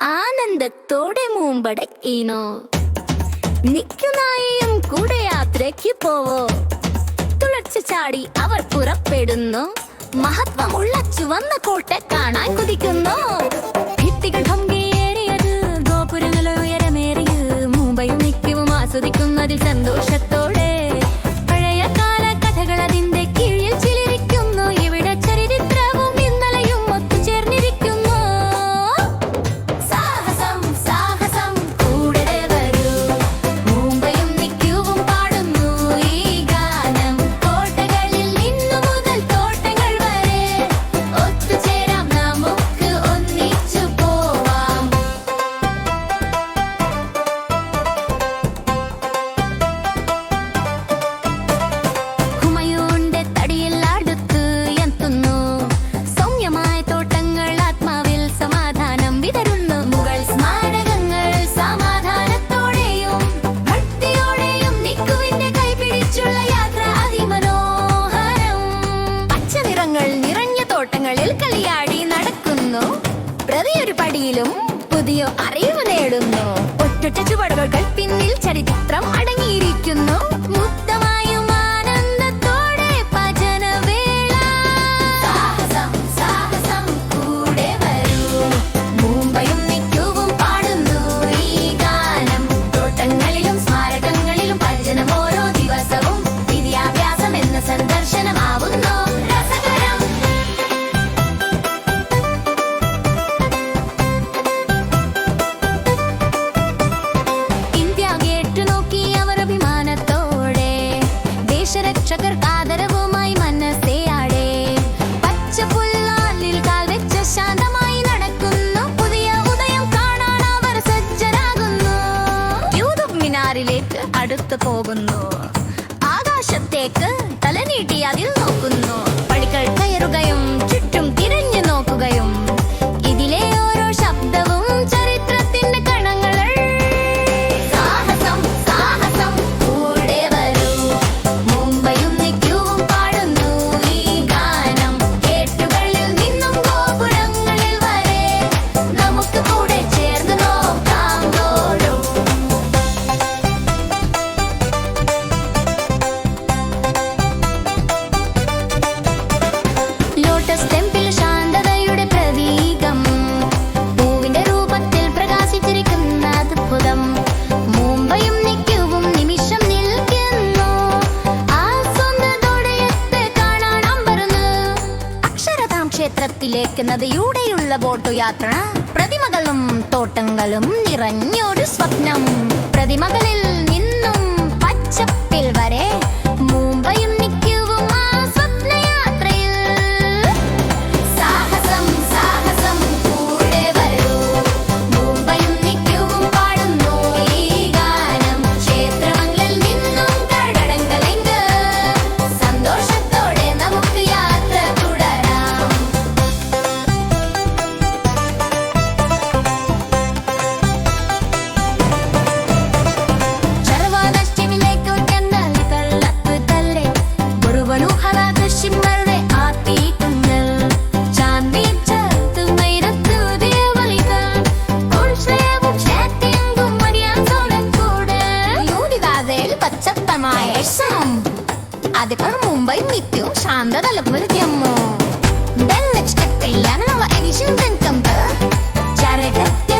ആനന്ദത്തോടെ മൂമ്പടക്കീനോ? നിൽക്കുന്നായും കൂടെ യാത്രയ്ക്ക് പോവോ? തുളച്ചു ചാടി അവർ പുറപ്പെടുന്നു. മഹത്വമുള്ള ചുവന്ന കോട്ട കാണാൻ കുതിക്കുന്നു. ഭിത്തികൾ ഗോപുരങ്ങൾ ഉയരമേറിയ മുംബൈ നിക്കും ആസ്വദിക്കുന്നതിൽ സന്തോഷത്തോ കളിയോട്ടങ്ങളിൽ കളിയാടി നടക്കുന്നു. പ്രതിയൊരു പടിയിലും പുതിയ അറിവ് നേടുന്നു. ഒറ്റ ലോകത്തിലേക്ക് നദിയുടെയുള്ള ബോട്ടു യാത്ര. പ്രതിമകളും തോട്ടങ്ങളും നിറഞ്ഞൊരു സ്വപ്നം. പ്രതിമകളിൽ മുംബൈ ನಿತ್ಯವು ಶಾಂದದ ಲಭ್ಯಮ್ಮ ಬೆನ್ನ ಕೈಯಾನ ನವ ಎನಿಷನ್ ಕಂಕಂಬ ಚಾರೆ ಕತ್ತೆ